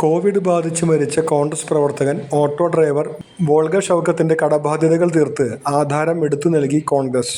Covid ബാധിച്ച് മരിച്ച കോൺഗ്രസ് പ്രവർത്തകൻ ഓട്ടോ ഡ്രൈവർ വോൾഗ ഷൗക്കത്തിന്റെ കടബാധ്യതകൾ തീർത്ത് ആധാരം എടുത്തു നൽകി കോൺഗ്രസ്.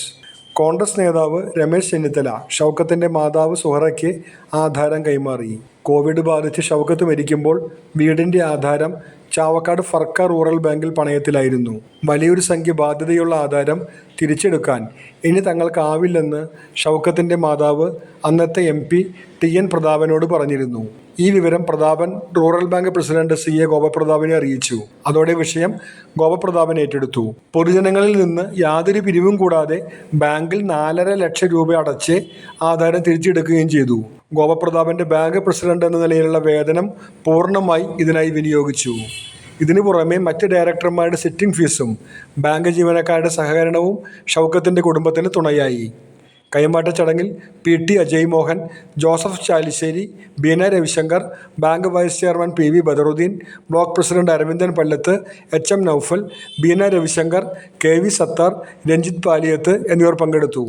കോൺഗ്രസ് നേതാവ് രമേശ് ചെന്നിത്തല ഷൗക്കത്തിന്റെ മാതാവ് സുഹറയ്ക്ക് ആധാരം കൈമാറി. കോവിഡ് ബാധിച്ച് ഷൗക്കത്ത് മരിക്കുമ്പോൾ വീടിന്റെ ആധാരം ചാവക്കാട് ഫർക്ക റൂറൽ ബാങ്കിൽ പണയത്തിലായിരുന്നു. വലിയൊരു സംഖ്യ ബാധ്യതയുള്ള ആധാരം തിരിച്ചെടുക്കാൻ ഇനി തങ്ങൾക്കാവില്ലെന്ന് ഷൗക്കത്തിന്റെ മാതാവ് അന്നത്തെ എം പി ടി എൻ പ്രതാപനോട് പറഞ്ഞിരുന്നു. ഈ വിവരം Prathapan rural bank president C A ഗോപപ്രതാപനെ അറിയിച്ചു. അതോടെ വിഷയം ഗോപപ്രതാപൻ ഏറ്റെടുത്തു. പൊതുജനങ്ങളിൽ നിന്ന് യാതൊരു പിരിവും കൂടാതെ ബാങ്കിൽ നാലര ലക്ഷം രൂപ അടച്ച് ആധാരം തിരിച്ചെടുക്കുകയും ചെയ്തു. ഗോപപ്രതാപന്റെ ബാങ്ക് പ്രസിഡന്റ് എന്ന നിലയിലുള്ള വേതനം പൂർണമായി ഇതിനായി വിനിയോഗിച്ചു. ഇതിനു പുറമെ മറ്റ് ഡയറക്ടർമാരുടെ സിറ്റിംഗ് ഫീസും ബാങ്ക് ജീവനക്കാരുടെ സഹകരണവും ഷൗക്കത്തിന്റെ കുടുംബത്തിന് തുണയായി. കൈമാറ്റ ചടങ്ങിൽ P T Ajay Mohan Joseph Chalissery Beena Ravishankar bank vice chairman P V Badaruddin block president Aravindan Pallath H M Noufal Beena Ravishankar K V Sathar Ranjith Paliyath എന്നിവർ പങ്കെടുത്തു.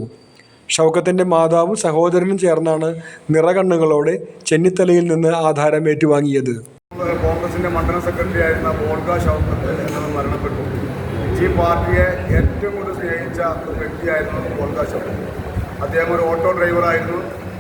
ഷൗക്കത്തിന്റെ മാതാവും സഹോദരനും ചേർന്നാണ് നിറകണ്ണുകളോടെ ചെന്നിത്തലയിൽ നിന്ന് ആധാരം ഏറ്റുവാങ്ങിയത്. കോൺഗ്രസിന്റെ മണ്ഡലം സെക്രട്ടറി ആയിരുന്ന വോൾഗ ഷൗക്കത്ത് എന്നത് മരണപ്പെട്ടു. ഈ പാർട്ടിയെ ഏറ്റവും കൂടുതൽ സ്നേഹിച്ച ഒരു വ്യക്തിയായിരുന്നു വോൾഗ ഷൗക്കത്ത്. അദ്ദേഹം ഒരു ഓട്ടോ ഡ്രൈവറായിരുന്നു.